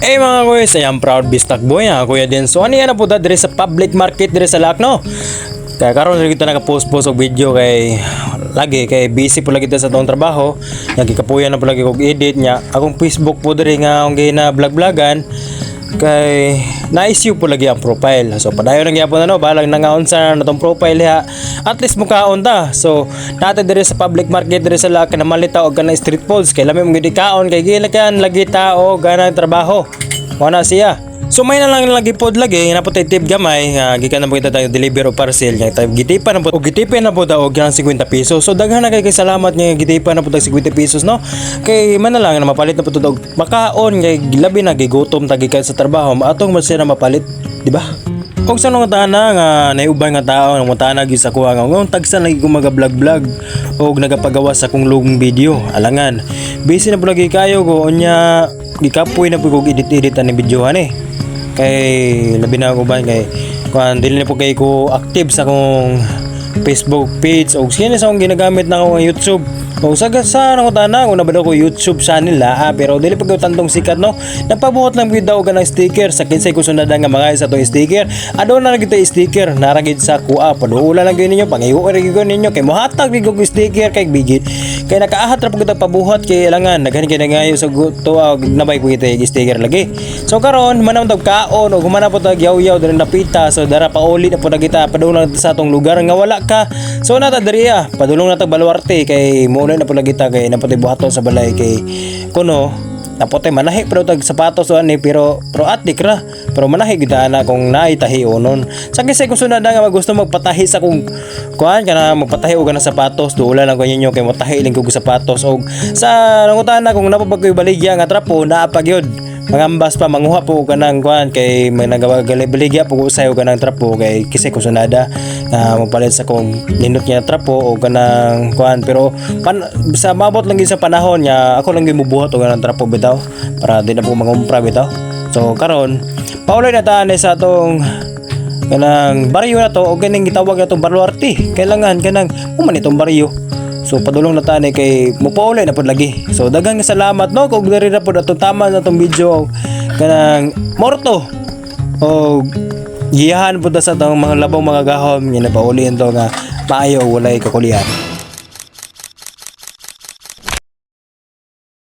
Eh mga kuya, sayang proud bistak boy ha, kuya din. So ano yan na po da dire sa public market dire sa Lakno. Kaya karon rin kita naka-post-post og video kay lagi kay busy po lagi ta sa tong trabaho. Lagi na po lagi kog edit niya. Akong Facebook po dire nga akong gina vlog-vlogan kay na-issue po lagi ang profile. So padayon na gyapon ano, balang nangaon sa na tong profile ha. At least mukaon ta. So natin dire sa public market dire sa Laka na malita og kana street foods kay lami mo gid kaon kay gila kan lagi tao ganang trabaho. Wala siya. So may na lang lagi pod lagi na po tip gamay nga gikan na po kita tayo deliver o parcel nga tayo gitipan na po og gitipan na po daw og ganang 50 pesos. So daghan na kay kay salamat nga gitipan na po tag 50 pesos no. Kay man na lang na mapalit na po to og makaon kay labi na gigutom tagi kay sa trabaho atong man na mapalit, di ba? Og sa nung tana nga naiubay nga tao nang mutana gyud sa kuha nga ngon tagsa lagi ko maga vlog og nagapagawa sa kong lugong video alangan busy na po lagi kayo ko unya gikapoy na po kog edit edit ani videohan eh. Kay labi na ako ba? Kay kuan dili na po kay ko active sa akong Facebook page. O sino sa akong ginagamit na ako ang YouTube o sa sa nang utana una ko YouTube channel la ah, pero dili pag tantong sikat no? Nagpabuhat lang gyud daw ganang sticker sa kinsay ko sunod nga mga sa tong sticker. Ado na kita sticker naragid sa kuha. Paduula lang gyud ninyo pangiho ra gyud ninyo kay mohatag gyud kog sticker kay bigit. Kay nakaahat ra kita pabuhat kay ilangan daghan kay nangayo sa tuwa nabay ko kita sticker lagi. So karon manam tag kaon o humana po tag yaw-yaw diri napita so dara pa uli na po na kita padulong sa atong lugar nga wala ka. So nata diriya padulong na tag baluarte kay mo na po na kita kay naputi buhaton sa balay kay kuno. Naputi manahi pero tag sapatos ani pero pero atik ra. Pero manahi gid ana kung naay tahi onon sa kisay ko sunod nga gusto magpatahi sa kung kuan kana magpatahi og na sapatos duula lang ko ninyo kay motahi lang kog sapatos. Og sa nangutana kung napapag ko'y baligya nga trapo naa pa gyud mangambas pa manguha po ko kanang kuan kay may nagabaligya po ko sayo kanang trapo kay kisay ko sunada nga magpalit sa kong nindot niya trapo o kanang kuan pero pan, sa mabot lang sa panahon niya ako lang gyud mubuhat og kanang trapo bitaw para di na po mangumpra bitaw. So karon paulay na taan sa atong kanang baryo na to o ganing gitawag na tong baluarte kailangan kanang uman itong baryo So padulong na tani kay mupaulay na pud lagi. So daghang salamat no kung diri na pud atong tama na tong video kanang morto. O giyahan pud sa tong mga labong mga gahom nga napauli to nga maayo walay kakulian.